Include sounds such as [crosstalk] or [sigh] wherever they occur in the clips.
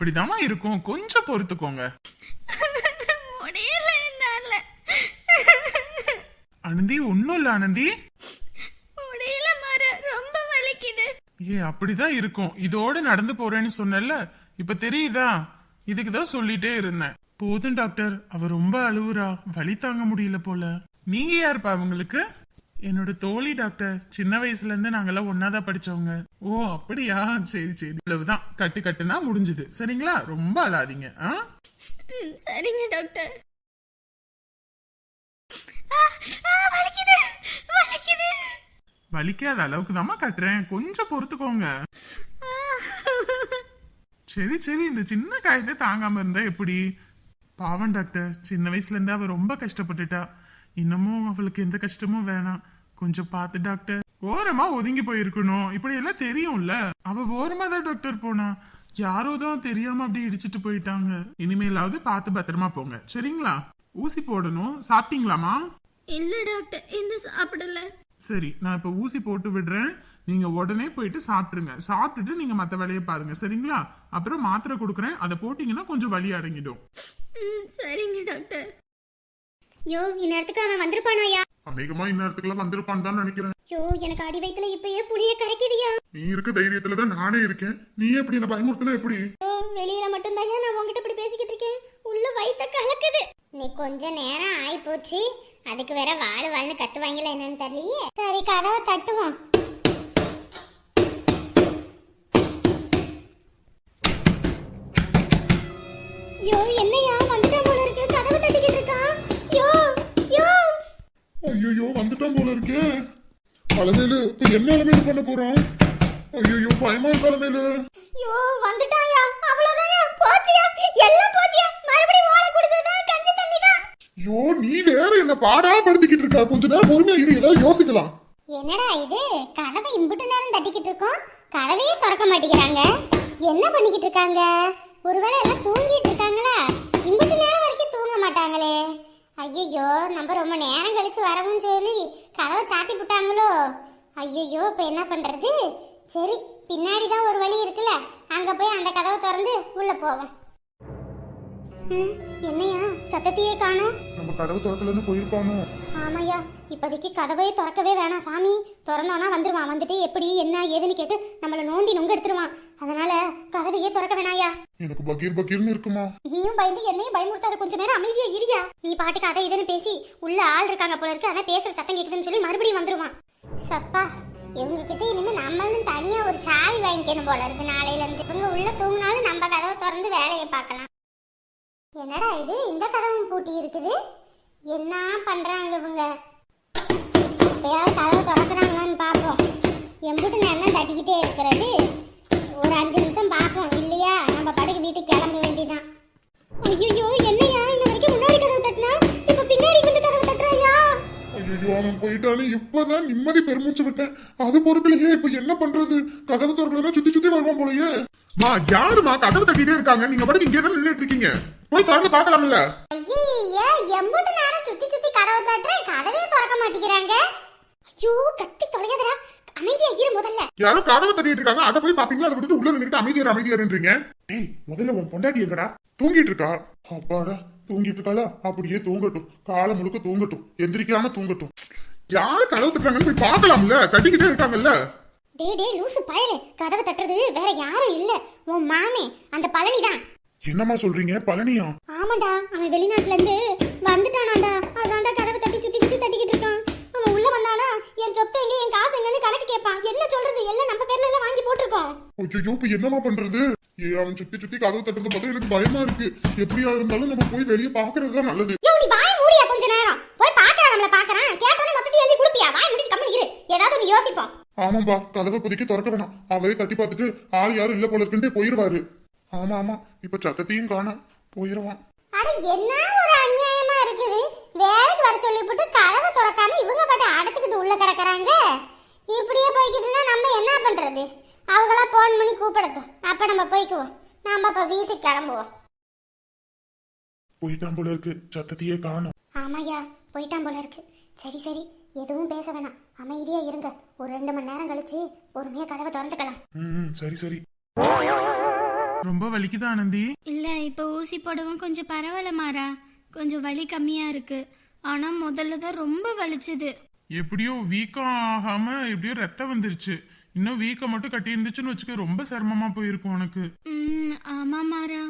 அப்படிதாம்மா இருக்கும். கொஞ்சம் பொறுத்துக்கோங்க. முடியல என்னால. ஆனந்தி ஒண்ணும் இல்ல ஆனந்தி முடியல மாற ரொம்ப வலிக்குது. ஏ அப்படிதான் இருக்கும். இதோட நடந்து போறேன்னு சொன்னல இப்ப தெரியுதா? இதுக்கு தான் சொல்லிட்டே இருந்தேன். போதும் டாக்டர். அவ ரொம்ப அழுவுறா. வலி தாங்க முடியல போல. நீங்க யாருப்பா அவங்களுக்கு? என்னோட தோழி டாக்டர் சின்ன வயசுல இருந்து நாங்கெல்லாம் ஒன்னாதான் படிச்சவங்க. ஓ அப்படியா? சரி சரி. இவ்வளவுதான். கட்டு கட்டுனா முடிஞ்சது. சரிங்களா? ரொம்ப அழாதீங்க. ஆ? சரிங்க டாக்டர். வலிக்குது. அளவுக்கு தாம்மா கட்டுறேன். கொஞ்சம் பொறுத்துக்கோங்க. சரி சரி. இந்த சின்ன காயத்தை தாங்காம இருந்தா எப்படி? பாவம் டாக்டர். சின்ன வயசுல இருந்து அவ ரொம்ப கஷ்டப்பட்டுட்டா. இன்னமும் அவளுக்கு எந்த கஷ்டமும் வேணாம். கொஞ்சம் பார்த்து டாக்டர் ஓரமா ஒதுங்கி போயிருக்கணும். இப்படி எல்லாம் தெரியும்ல. அவ ஓரமா தான் டாக்டர் போனா. யாரோ தான் தெரியாம அப்படி இடிச்சிட்டு போயிட்டாங்க. இனிமேலாவது பார்த்து பத்திரமா போங்க. சரிங்களா? ஊசி போடணும். சாப்பிட்டீங்களாமா இல்ல டாக்டர் இன்னும் சாப்பிடல. சரி நான் இப்ப ஊசி போட்டு விடுறேன். நீங்க உடனே போயிட்டு சாப்பிட்டுருங்க. சாப்பிட்டுட்டு நீங்க மத்த வேலையை பாருங்க. சரிங்களா? அப்புறம் மாத்திரை கொடுக்குறேன். அதை போட்டீங்கன்னா கொஞ்சம் வலி அடங்கிடும். ம், சரிங்க டாக்டர் யோ இந்நேரத்துக்கு அவன் வந்திருப்பானோயா அநேகமா இந்நேரத்துக்குலாம் வந்திருப்பான்னு தான் நினைக்கிறேன். யோ எனக்கு அடி வயித்துல இப்பயே புளிய கரைக்குதுயா. நீ இருக்க தைரியத்துல தான் நானே இருக்கேன். நீ எப்படி என்ன பயமுறுத்தல எப்படி? வெளியில மட்டும் தான் நான் உங்ககிட்ட இப்படி பேசிக்கிட்டு இருக்கேன்? உள்ள வயித்த கலக்குது. நீ கொஞ்ச நேரம் ஆயி போச்சு அதுக்கு வேற வாழு வாழ்னு கத்துவாங்களா என்னன்னு தெரியலையே? சரி கதவை தட்டுவோம். ஐயோ வந்துட்டான் போல இருக்கே. இப்ப என்ன அலமையில பண்ண போறோம்? ஐயோ பயமா தலைமையில யோ வந்துட்டாயா? அவ்வளவுதான்யா போச்சியா? எல்லாம் போச்சியா? மறுபடியும் ஓலை குடிச்சதா கஞ்சி தண்ணி தான் ஐயோ நீ வேற என்ன பாடா படுத்திக்கிட்டு இருக்கா? கொஞ்ச நேரம் பொறுமையா இரு ஏதாவது யோசிக்கலாம். என்னடா இது? கதவை இம்புட்டு நேரம் தட்டிக்கிட்டு இருக்கோம். கதவையே திறக்க மாட்டேங்கிறாங்க. என்ன பண்ணிக்கிட்டு இருக்காங்க? ஒருவேளை எல்லாம் தூங்கிட்டு இருக்காங்களா? இம்புட்டு நேரம் வரைக்கும் தூங்க மாட்டாங்களே. ஐயையோ நம்ம ரொம்ப நேரம் கழிச்சு வரவும் சொல்லி கதவை சாத்தி விட்டாங்களோ ஐயையோ இப்போ என்ன பண்ணுறது சரி பின்னாடி தான் ஒரு வழி இருக்குல்ல அங்கே போய் அந்த கதவை திறந்து உள்ளே போவோம். ம், என்னையா சத்தத்தையே காணும். கதவு திறக்கலன்னு போயிருப்பானோ? ஆமாய்யா இப்போதைக்கு கதவே திறக்கவே வேணாம் சாமி. திறந்தோன்னா வந்துருவான். வந்துட்டு எப்படி என்ன ஏதுன்னு கேட்டு நம்மளை நோண்டி நொங்க எடுத்துருவான். அதனால கதவையே திறக்க வேணாயா? எனக்கு பகீர் பகீர்னு இருக்குமா? நீயும் பயந்து என்னையும் பயமுறுத்தாத கொஞ்ச நேரம் அமைதியா இரியா? நீ பாட்டுக்கு அதை இதுன்னு பேசி உள்ள ஆள் இருக்காங்க போல இருக்கு அதான் பேசுற சத்தம் கேக்குதுன்னு சொல்லி மறுபடியும் வந்துருவான். சப்பா இவங்க கிட்ட இனிமே நம்மளும் தனியா ஒரு சாவி வாங்கிக்கணும் போல இருக்கு நாளையில இருந்து இவங்க உள்ள தூங்கினாலும் நம்ம கதவை திறந்து வேலையை பார்க்கலாம். என்னடா இது? இந்த கதவும் பூட்டி இருக்குது. என்ன பண்றாங்க இவங்க? எப்பயாவது கதவை திறக்கிறாங்களான்னு பார்ப்போம். எம்புட்டு நேரம் தட்டிக்கிட்டே இருக்கிறது? ஒரு அஞ்சு நிமிஷம் பார்ப்போம் இல்லையா? நம்ம படுக்கு வீட்டுக்கு கிளம்ப வேண்டியதான் ஐயோ என்னையா? இந்த வரைக்கும் முன்னாடி கதவு தட்டினா? இப்ப பின்னாடி வந்து கதவு தட்டுறாயா? ஐயோ அவன் போயிட்டானே. இப்பதான் நிம்மதி பெருமூச்சு விட்டேன். அது பொறுக்கலையே இப்ப என்ன பண்றது? கதவு திறக்கலன்னா சுத்தி சுத்தி வருவான் போலயே. மா யாருமா கதவு தட்டிட்டே இருக்காங்க? நீங்க பாட்டுக்கு இங்கே தான் நின்றுட்டு இருக்கீங்க? போய் திறந்து பார்க்கலாம்ல ஐயா எம்புட்டு நேரம் சுத்தி சுத்தி கதவை தட்டுறேன் கதவே திறக்க மாட்டேங்கிறாங்க. ஐயோ கத்தி தொலையாதடா. அமைதியா இரு முதல்ல. யாரோ கதவை தட்டிட்டு இருக்காங்க. அதை போய் பாத்தீங்களா? அதை விட்டுட்டு உள்ள நின்னுட்டு அமைதியார் அமைதியாருன்றீங்க டேய் முதல்ல உன் பொண்டாட்டி எங்கடா? தூங்கிட்டு இருக்கா? அப்பாடா தூங்கிட்டு இருக்காளா? அப்படியே தூங்கட்டும். காலை முழுக்க தூங்கட்டும். எந்திரிக்காம தூங்கட்டும். யார் கதவு தட்டுறாங்கன்னு போய் பார்க்கலாம்ல? தட்டிக்கிட்டே இருக்காங்கல்ல. டேய் டேய் லூசு பயலே. கதவை தட்டுறது வேற யாரும் இல்ல. உன் மாமே அந்த பழனி தான் என்னம்மா சொல்றீங்க? பழனியா? ஆமாடா அவன் வெளிநாட்டுல இருந்து வந்துட்டானாடா அதான்டா கதவை தட்டி சுத்தி சுத்தி தட்டிக்கிட்டு இருக்கான். அவன் உள்ள வந்தானா என் சொத்து எங்க என் காசு எங்கன்னு கணக்கு கேட்பான். என்ன சொல்றது? எல்லாம் நம்ம பேர்ல எல்லாம் வாங்கி போட்டிருக்கோம். ஐயோ இப்ப என்னமா பண்றது? ஏ அவன் சுத்தி சுத்தி கதவு தட்டுறத பார்த்தா எனக்கு பயமா இருக்கு. எப்படியா இருந்தாலும் நம்ம போய் வெளியே பாக்குறது தான் நல்லது. யோ நீ வாய் மூடியா கொஞ்ச நேரம். போய் பாக்குறான் நம்மள பாக்குறான் கேட்டோனே மொத்தத்தையும் எழுதி கொடுப்பியா? வாய் மூடிட்டு கம்மி இரு. ஏதாவது ஒன்று யோசிப்போம். ஆமாம்பா கதவை இப்போதைக்கு திறக்க வேணாம். அவரே தட்டி பார்த்துட்டு ஆள் யாரும் இல்ல போல இருக்குன்ட்டு போயிருவாரு. ஆமா ஆமா. இப்ப சத்தத்தையும் காணோம். போயிருவான். அட என்ன ஒரு அநியாயமா இருக்குது? வேலைக்கு வர சொல்லிவிட்டு கதவை திறக்காம இவங்க பாட்டு அடைச்சுக்கிட்டு உள்ள கிடக்குறாங்க. இப்படியே போய்கிட்டுனா நம்ம என்ன பண்றது? அவங்களா போன் பண்ணி கூப்பிடட்டும். அப்ப நம்ம போய்க்குவோம். நாம அப்ப வீட்டுக்கு கிளம்புவோம். போயிட்டான் போல இருக்கு. சத்தத்தையே காணோம். ஆமாய்யா போயிட்டான் போல இருக்கு. சரி சரி. எதுவும் பேச வேணாம். அமைதியா இருங்க. ஒரு ரெண்டு மணி நேரம் கழிச்சு பொறுமையா கதவை திறந்துக்கலாம். ம். சரி சரி. ரொம்ப வலிக்குதா ஆனந்தி? இல்ல இப்ப ஊசி போடவும் கொஞ்சம் பரவாயில்ல மாறா. கொஞ்சம் வலி கம்மியா இருக்கு. ஆனா முதல்ல தான் ரொம்ப வலிச்சுது. எப்படியோ வீக்கம் ஆகாம எப்படியோ ரத்தம் வந்துருச்சு. இன்னும் வீக்கம் மட்டும் கட்டி இருந்துச்சுன்னு வச்சுக்க ரொம்ப சிரமமா போயிருக்கும் உனக்கு. ஆமா மாறா.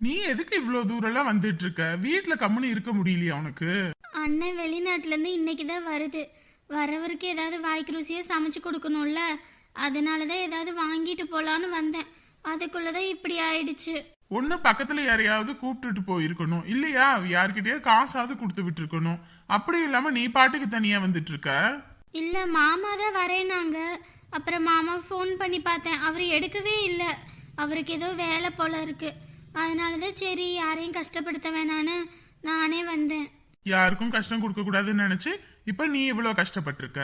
நீ எதுக்கு இவ்வளவு தூரம் எல்லாம் வந்துட்டு இருக்க வீட்டுல கம்முன்னு இருக்க முடியலையா உனக்கு? அண்ணன் வெளிநாட்டுல இருந்து இன்னைக்கு தான் வருது. வரவருக்கு ஏதாவது வாய்க்கு ருசியா சமைச்சு கொடுக்கணும்ல. அதனாலதான் ஏதாவது வாங்கிட்டு போலான்னு வந்தேன். அதுக்குள்ளதான் இப்படி ஆயிடுச்சு. ஒண்ணு பக்கத்துல யாரையாவது கூப்பிட்டுட்டு போயிருக்கணும். இல்லையா? யார்கிட்டயாவது காசாவது கொடுத்து விட்டுருக்கணும். அப்படி இல்லாம நீ பாட்டுக்கு தனியா வந்துட்டு இருக்க இல்ல மாமா தான் வரேனாங்க அப்புறம் மாமா ஃபோன் பண்ணி பார்த்தேன். அவர் எடுக்கவே இல்லை. அவருக்கு ஏதோ வேலை போல இருக்கு. அதனால தான் சரி யாரையும் கஷ்டப்படுத்த வேணான்னு நானே வந்தேன். யாருக்கும் கஷ்டம் கொடுக்க கூடாதுன்னு நினைச்சு இப்ப நீ இவ்வளவு கஷ்டப்பட்டிருக்க.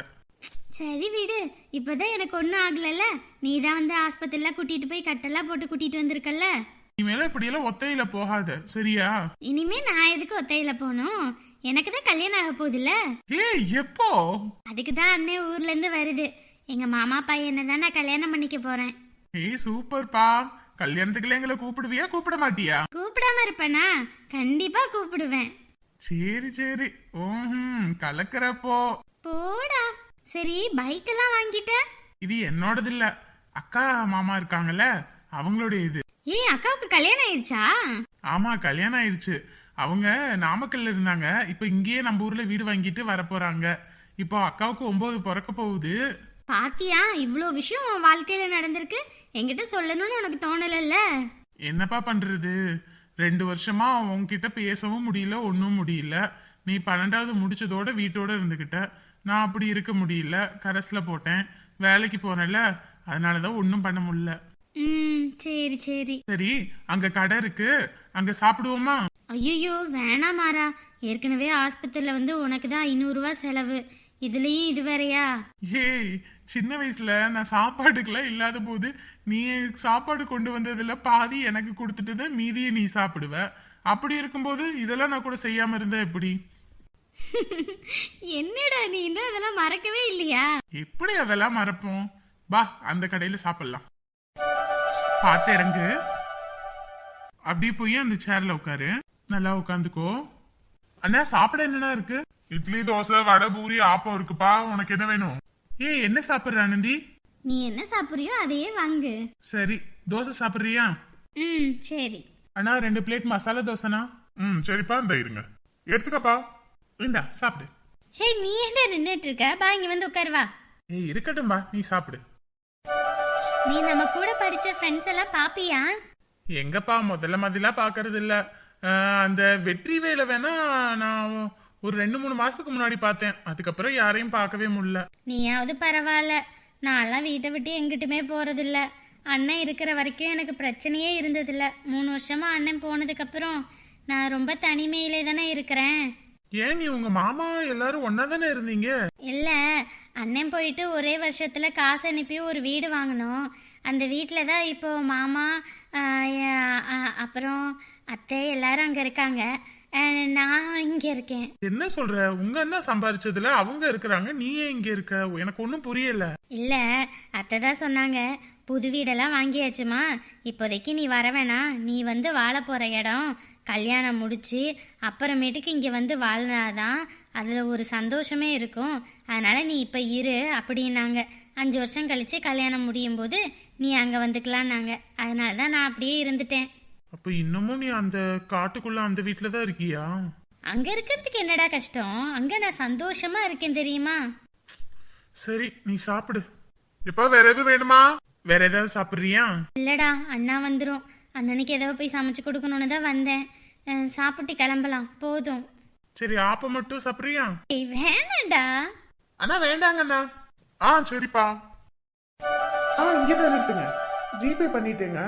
சரி விடு. இப்போதான் எனக்கு ஒன்றும் ஆகலல்ல. நீ தான் வந்து ஆஸ்பத்திரியில் கூட்டிட்டு போய் கட்டெல்லாம் போட்டு கூட்டிட்டு வந்திருக்கல்ல. இனிமேல இப்படியெல்லாம் ஒத்தையில போகாத. சரியா? இனிமே நான் எதுக்கு ஒத்தையில போகணும்? எனக்கு தான் கல்யாணம் ஆக போகுதுல்ல. ஏய் எப்போ? அதுக்கு தான் அண்ணே ஊர்ல இருந்து வருது. எங்க மாமா பையனை தான் நான் கல்யாணம் பண்ணிக்க போறேன். ஏய் சூப்பர்ப்பா கல்யாணத்துக்குள்ள எங்களை கூப்பிடுவியா கூப்பிட மாட்டியா? கூப்பிடாம இருப்பேனா? கண்டிப்பா கூப்பிடுவேன். சரி சரி. ஓஹும் கலக்கிறப்போ. போடா. சரி பைக் எல்லாம் வாங்கிட்ட? இது என்னோடது இல்ல அக்கா மாமா இருக்காங்கல்ல அவங்களுடைய இது. ஏய் அக்காவுக்கு கல்யாணம் ஆயிடுச்சா? ஆமா கல்யாணம் ஆயிடுச்சு. அவங்க நாமக்கல்ல இருந்தாங்க. இப்ப இங்கேயே நம்ம ஊர்ல வீடு வாங்கிட்டு வர போறாங்க இப்போ அக்காவுக்கு ஒன்பது பிறக்க போகுது. பாத்தியா இவ்வளோ விஷயம் உன் வாழ்க்கையில நடந்திருக்கு. என்கிட்ட சொல்லணும்னு உனக்கு தோணலல்ல? என்னப்பா பண்றது? ரெண்டு வருஷமா உன்கிட்ட பேசவும் முடியல ஒன்றும் முடியல. நீ பன்னெண்டாவது முடிச்சதோட வீட்டோட இருந்துகிட்ட. நான் அப்படி இருக்க முடியல கரஸ்ல போட்டேன் வேலைக்கு போனேன்ல அதனாலதான் ஒன்றும் பண்ண முடியல. ம் சரி சரி. சரி அங்க கடை இருக்கு அங்க சாப்பிடுவோமா? ஐயோ வேணாம் மாறா. ஏற்கனவே ஆஸ்பத்திரியில் வந்து உனக்கு தான் ஐநூறுரூவா செலவு. இதுலயும் இது வேறயா? ஏய் சின்ன வயசுல நான் சாப்பாடுக்கெல்லாம் இல்லாத போது நீ சாப்பாடு கொண்டு வந்ததுல பாதி எனக்கு கொடுத்துட்டு தான் மீதியை நீ சாப்பிடுவ. அப்படி இருக்கும்போது இதெல்லாம் நான் கூட செய்யாம இருந்தா எப்படி? [laughs] என்னடா நீ இன்னும் அதெல்லாம் மறக்கவே இல்லையா? எப்படி அதெல்லாம் மறப்போம். பா அந்த கடையில சாப்பிடலாம். பார்த்து இறங்கு. அப்படியே போய் அந்த சேர்ல உட்காரு. நல்லா உட்காந்துக்கோ. அண்ணா சாப்பிட என்னடா இருக்கு? இட்லி தோசை வடை பூரி ஆப்பம் இருக்குப்பா. உனக்கு என்ன வேணும்? ஏய் என்ன சாப்பிடுற ஆனந்தி நீ என்ன சாப்பிட்றியோ அதையே வாங்கு. சரி தோசை சாப்பிடுறியா? ம் சரி. அண்ணா ரெண்டு பிளேட் மசாலா தோசைனா ம் சரிப்பா இந்த இருங்க. எடுத்துக்கப்பா. இந்தா சாப்பிடு. ஹே நீ என்ன நின்றுட்டு இருக்க பா இங்க வந்து உட்காரு வா. ஏய் இருக்கட்டும்பா நீ சாப்பிடு. நீ நம்ம கூட படிச்ச ஃப்ரெண்ட்ஸ் எல்லாம் பாப்பியா? எங்கப்பா முதல்ல மாதிரிலாம் பாக்குறது இல்ல அந்த வெற்றி வேலை வேணா நான் ஒரு ரெண்டு மூணு மாசத்துக்கு முன்னாடி பார்த்தேன். அதுக்கப்புறம் யாரையும் பார்க்கவே முடியல. நீயாவது பரவாயில்ல. நான்லாம் வீட்டை விட்டு எங்கிட்டுமே போறதில்ல. அண்ணன் இருக்கிற வரைக்கும் எனக்கு பிரச்சனையே இருந்ததில்ல. மூணு வருஷமா அண்ணன் போனதுக்கப்புறம் நான் ரொம்ப தனிமையிலே தானே இருக்கிறேன். ஏன் நீ உங்க மாமா எல்லாரும் ஒன்னா தானே இருந்தீங்க? இல்ல அண்ணன் போயிட்டு ஒரே வருஷத்துல காசு அனுப்பி ஒரு வீடு வாங்கினோம். அந்த வீட்டில் தான் இப்போ மாமா அ- அப்புறம் அத்தை எல்லாரும் அங்கே இருக்காங்க. நான் இங்கே இருக்கேன். என்ன சொல்ற? உங்க அண்ணா சம்பாரிச்சதுல அவங்க இருக்கிறாங்க நீ ஏன் இங்க இருக்க? எனக்கு ஒன்றும் புரியல. இல்ல அத்தை தான் சொன்னாங்க புது வீடெல்லாம் வாங்கியாச்சுமா இப்போதைக்கு நீ வர வேணாம். நீ வந்து வாழ போற இடம். கல்யாணம் முடிச்சு அப்புறமேட்டுக்கு இங்க வந்து வாழ்னாதான் அதுல ஒரு சந்தோஷமே இருக்கும். அதனால நீ இப்ப இரு அப்படின்னாங்க. அஞ்சு வருஷம் கழிச்சு கல்யாணம் முடியும் போது நீ அங்க வந்துக்கலான்னாங்க. அதனால தான் நான் அப்படியே இருந்துட்டேன். அப்ப இன்னமும் நீ அந்த காட்டுக்குள்ள அந்த வீட்டுல தான் இருக்கியா? அங்க இருக்கிறதுக்கு என்னடா கஷ்டம்? அங்க நான் சந்தோஷமா இருக்கேன் தெரியுமா? சரி நீ சாப்பிடு. இப்ப வேற எதுவும் வேணுமா? வேற ஏதாவது சாப்பிடுறியா? இல்லடா அண்ணா வந்துடும் அண்ணனுக்கு ஏதோ போய் சமைச்சு கொடுக்கணும்னு தான் வந்தேன். சாப்பிட்டு கிளம்பலாம். போதும். சரி ஆப்ப மட்டும் சாப்பிடுறியா? ஏய் வேணாண்டா அண்ணா வேண்டாங்கண்ணா. ஆ சரிப்பா. ஆ இங்கே தான் நிறுத்துங்க. ஜிபே பண்ணிட்டேங்க.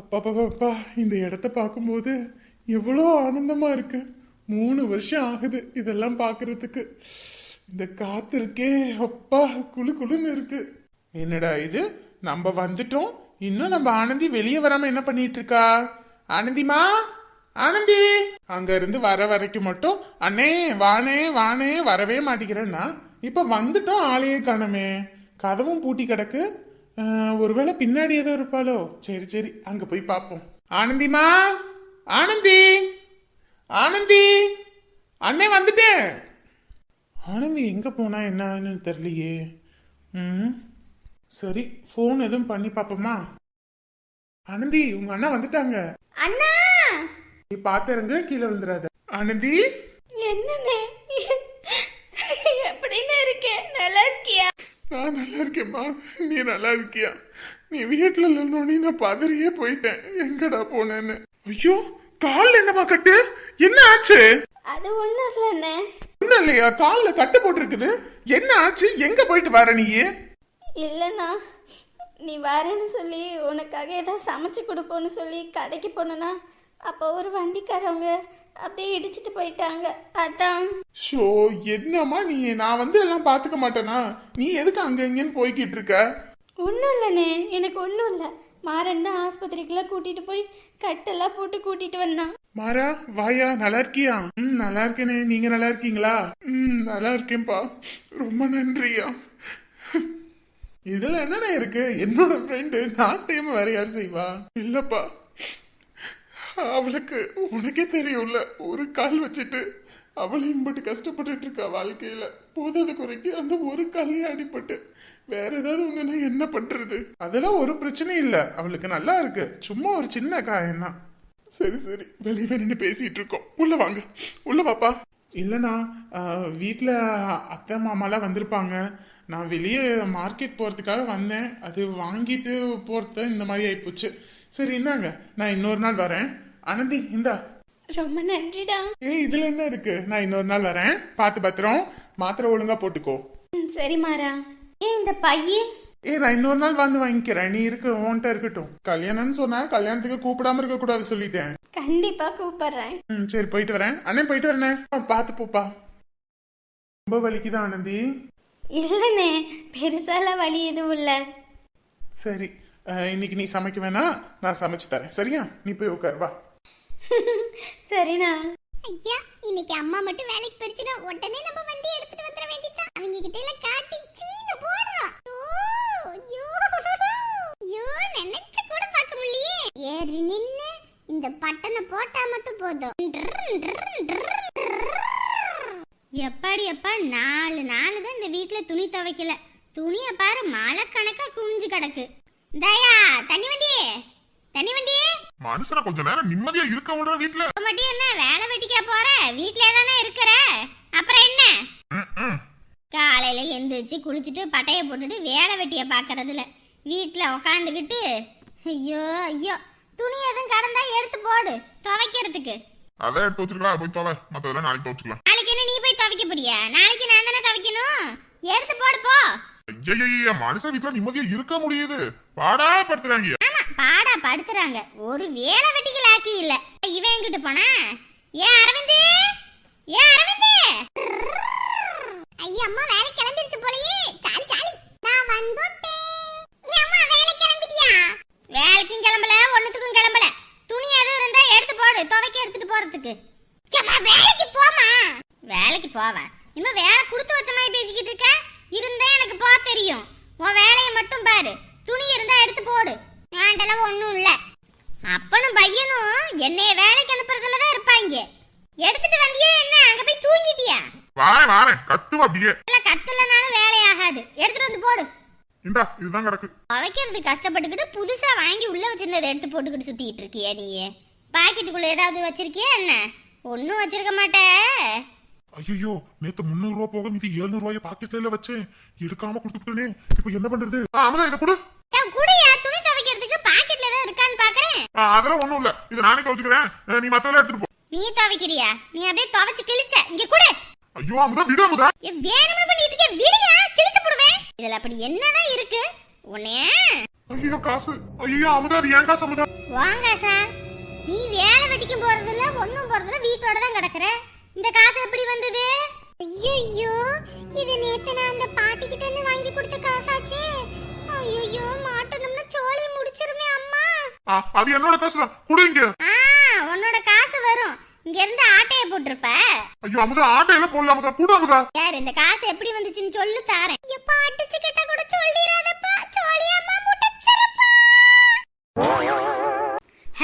அப்பா அப்பா இந்த இடத்த பார்க்கும்போது எவ்வளோ ஆனந்தமா இருக்கு. மூணு வருஷம் ஆகுது இதெல்லாம் பார்க்கறதுக்கு. இந்த காத்து இருக்கே அப்பா குளு குளுன்னு இருக்கு. என்னடா இது? நம்ம வந்துட்டோம்? இன்னும் நம்ம ஆனந்தி வெளியே வராம என்ன பண்ணிட்டு இருக்கா? ஆனந்திமா? ஆனந்தி! அங்க இருந்து வர வரைக்கும் மட்டும் அண்ணே வானே வானே வரவே மாட்டேங்கிறேன்னா இப்ப வந்துட்டோம் ஆளையே காணமே. கதவும் பூட்டி கிடக்கு. ஒருவேளை பின்னாடி ஏதோ இருப்பாளோ? சரி சரி அங்க போய் பார்ப்போம் ஆனந்திமா? ஆனந்தி! ஆனந்தி! அண்ணே வந்துட்டேன்! ஆனந்தி எங்க போனா என்னன்னு தெரியலையே. ம்? சரி ஃபோன் எதுவும் பண்ணி பார்ப்போமா ஆனந்தி உங்க அண்ணா வந்துட்டாங்க. அண்ணா! நீ பாத்துருங்க கீழே விழுந்துடாத ஆனந்தி என்னண்ணே எப்படின்னு இருக்கேன் நல்லா இருக்கியா? நான் நல்லா இருக்கேம்மா. நீ நல்லா இருக்கியா? நீ வீட்டுல இல்லைன்னு நான் பதறியே போயிட்டேன். எங்கடா போனேன்னு. ஐயோ கால் என்னம்மா கட்டு? என்ன ஆச்சு? அது ஒண்ணும் இல்லைண்ணே. ஒண்ணும் இல்லையா? கால்ல கட்டு போட்டிருக்குது. என்ன ஆச்சு? எங்க போயிட்டு வர நீ? இல்லைண்ணா நீ வரேன்னு சொல்லி உனக்காக ஏதாவது சமைச்சு கொடுப்போன்னு சொல்லி கடைக்கு போனேன்னா அப்போ ஒரு வண்டிக்காரவங்க அப்படியே இடிச்சிட்டு போயிட்டாங்க. அதான். ஷோ என்னம்மா நீ? நான் வந்து எல்லாம் பாத்துக்க மாட்டேனா? நீ எதுக்கு அங்க இங்கன்னு போய்கிட்டு இருக்க? ஒன்றும் இல்லைண்ணே எனக்கு ஒன்றும் இல்லை. மாறன் தான் ஆஸ்பத்திரிக்கெல்லாம் கூட்டிட்டு போய் கட்டெல்லாம் போட்டு கூட்டிட்டு வந்தான். மாறா வாயா நல்லா இருக்கியா? ம் நல்லா இருக்கேனே. நீங்க நல்லா இருக்கீங்களா? ம் நல்லா இருக்கேன்பா ரொம்ப நன்றியா. இதுல என்னடா இருக்கு? என்னோட ஃப்ரெண்டு நான் செய்யாம வேற யார் செய்வா? இல்லப்பா. அவளுக்கு உனக்கே தெரியும்ல ஒரு கால் வச்சுட்டு அவளையும் பட்டு கஷ்டப்பட்டுட்டு இருக்கா வாழ்க்கையில. போதாத குறைக்கு அந்த ஒரு காலையும் அடிபட்டு. வேற ஏதாவது ஒண்ணுன்னா என்ன பண்றது? அதெல்லாம் ஒரு பிரச்சனையும் இல்ல. அவளுக்கு நல்லா இருக்கு. சும்மா ஒரு சின்ன காயம்தான். சரி சரி. வெளியே நின்று பேசிட்டு இருக்கோம். உள்ள வாங்க. உள்ள வாப்பா. இல்லைண்ணா ஆஹ், அத்தை மாமாலாம் வந்திருப்பாங்க. நான் வெளியே மார்க்கெட் போறதுக்காக வந்தேன். அது வாங்கிட்டு போறது இந்த மாதிரி ஆயிப்போச்சு. சரி இந்தாங்க. நான் இன்னொரு நாள் வரேன். அனந்தி இந்தா. ரொம்ப நன்றிடா. ஏய் இதுல என்ன இருக்கு? நான் இன்னொரு நாள் வரேன். பார்த்து பத்திரம். மாத்திரை ஒழுங்கா போட்டுக்கோ. சரி மாறா. ஏன் இந்த பையன்? ஏய் நான் இன்னொரு நாள் வந்து வாங்கிக்கிறேன். நீ இருக்கு உன்கிட்ட இருக்கட்டும். கல்யாணம்னு சொன்னா கல்யாணத்துக்கு கூப்பிடாம இருக்க கூடாது சொல்லிட்டேன். கண்டிப்பா கூப்பிடுறேன். ம் சரி போயிட்டு வரேன். அண்ணே போயிட்டு வரேனே பார்த்து போப்பா. ரொம்ப வலிக்குதா ஆனந்தி? இல்லைண்ணே பெருசாலாம் வழி எதுவும் இல்லை. சரி இன்னைக்கு நீ சமைக்க வேணா நான் சமைச்சு தரேன். சரியா? நீ போய் உட்கார் வா. [laughs] சரிண்ணா. ஐயா இன்னைக்கு அம்மா மட்டும் வேலைக்கு போயிருச்சுன்னா உடனே நம்ம வண்டி எடுத்துட்டு வந்துட வேண்டியதான் அவங்க கிட்ட எல்லாம் காட்டி சீனு போடுறோம் ஐயோ, ஐயோ, நினைச்சு கூட பார்க்க முடியலையே. ஏறி நின்னு இந்த பட்டனை போட்டா மட்டும் போதும். எப்பாடி எப்பா நாலு நாள் தான் இந்த வீட்ல துணி துவைக்கல. துணியை பாரு மழை கணக்கா குவிஞ்சு கிடக்கு. தயா தண்ணி வண்டி தண்ணி வண்டி. மனுஷனை கொஞ்ச நேரம் நிம்மதியா இருக்க விடுற வீட்டுல இப்ப மட்டும் என்ன வேலை வெட்டிக்க போற? வீட்லயே தானே இருக்கிற? அப்புறம் என்ன? காலையில எந்திரிச்சு குளிச்சுட்டு பட்டைய போட்டுட்டு வேலை வெட்டிய பாக்குறதுல. வீட்ல உக்காந்துக்கிட்டு ஐயோ ஐயோ துணி எதுவும் கடந்தா எடுத்து போடு துவைக்கிறதுக்கு. அதை எடுத்து வச்சிருக்கலாம் போய் தோவை மத்ததெல்லாம் நாளைக்கு துவச்சுக்கலாம் நாளைக்கு என்ன நீ போய் துவைக்க போறியா? நாளைக்கு நான் தானே துவைக்கணும். எடுத்து போடு போ. ஐயய்ய மனுஷன் வீட்டுல நிம்மதியா இருக்க முடியுது. பாடா படுத்துறாங்க ஆமா பாடா படுத்துறாங்க. ஒரு வேலை வெட்டிக்கு லாக்கி இல்ல. இவன் எங்கிட்டு போனா? ஏன் அரவிந்த்? ஏன் அரவிந்த்? ஐயா அம்மா வேலை கிளம்பிருச்சு போலயே. சாலி சாலி. நான் வந்துட்டேன் ஏய், அம்மா வேலை கிளம்பிட்டியா வேலைக்கும் கிளம்பல ஒண்ணுத்துக்கும் கிளம்பல துணி எதுவும் இருந்தா எடுத்து போடு துவைக்க எடுத்துட்டு போறதுக்கு அம்மா வேலைக்கு போமா வேலைக்கு போவ இன்னும் வேலை கொடுத்து வச்ச மாதிரி பேசிக்கிட்டு இருக்க? இருந்தா எனக்கு போக தெரியும். உன் வேலையை மட்டும் பாரு. துணி இருந்தா எடுத்து போடு. வேண்டலாம் ஒண்ணும் இல்ல. அப்பனும் பையனும் என்னைய வேலைக்கு அனுப்புறதுல தான் இருப்பாங்க. எடுத்துட்டு வந்தியா என்ன? அங்க போய் தூங்கிட்டியா? வாரேன் வாரேன். கத்துவ அப்படியே. இல்ல கத்தலனாலும் வேலையாகாது எடுத்துட்டு வந்து போடு. இந்தா இதுதான் கிடக்கு. துவைக்கிறது கஷ்டப்பட்டுக்கிட்டு புதுசா வாங்கி உள்ள வச்சிருந்ததை எடுத்து போட்டுக்கிட்டு சுத்திட்டு இருக்கியா நீ பாக்கெட்டுக்குள்ள ஏதாவது வச்சிருக்கியா என்ன? ஒன்னும் வச்சிருக்க மாட்ட. ஐயோ நேத்து முந்நூறு ரூபா போக மீதி எழுநூறு ரூபாய பாக்கெட்ல வச்சேன். எடுக்காம கொடுத்துட்டேனே இப்ப என்ன பண்றது? அமுதா இதை கொடு. ஏன் கூடயா துணி துவைக்கிறதுக்கு பாக்கெட்ல ஏதாவது இருக்கான்னு பாக்குறேன். ஆ, அதெல்லாம் ஒண்ணும் இல்ல. இதை நானே துவச்சுக்கிறேன். நீ மத்ததெல்லாம் எடுத்துட்டு போ. நீ துவைக்கிறியா? நீ அப்படியே துவைச்சு கிழிச்ச. இங்க கூட. ஐயோ அமுதா விடு அமுதா. வேணும்னு பண்ணிட்டு இருக்க விடுயா கிழிச்சு போடுவேன். இதுல அப்படி என்னதான் இருக்கு? உன்னைய ஐயோ காசு. ஐயோ அமுதா அது ஏன் காசு அமுதா? வாங்க சார் நீ வேலை வெட்டிக்கும் போறதில்ல ஒண்ணும் போறதில்ல வீட்டோட தான் கிடக்குற. இந்த காசு எப்படி வந்தது? ஐயோ இது நேத்து நான் அந்த பாட்டி கிட்ட இருந்து வாங்கி கொடுத்த காசாச்சே. ஐயோ மாட்டணும்னா சோழி முடிச்சிருமே அம்மா. அது என்னோட காசு தான். குடுங்க. உன்னோட காசு வரும். இங்க இருந்து ஆட்டைய போட்டிருப்ப. ஐயோ அமுதா ஆட்டையில போடல அமுதா? கூட அமுதா. யார் இந்த காசு எப்படி வந்துச்சுன்னு சொல்லு தாரேன். எப்பா அடிச்சு கிட்ட கூட சொல்லிராதப்பா சோழி அம்மா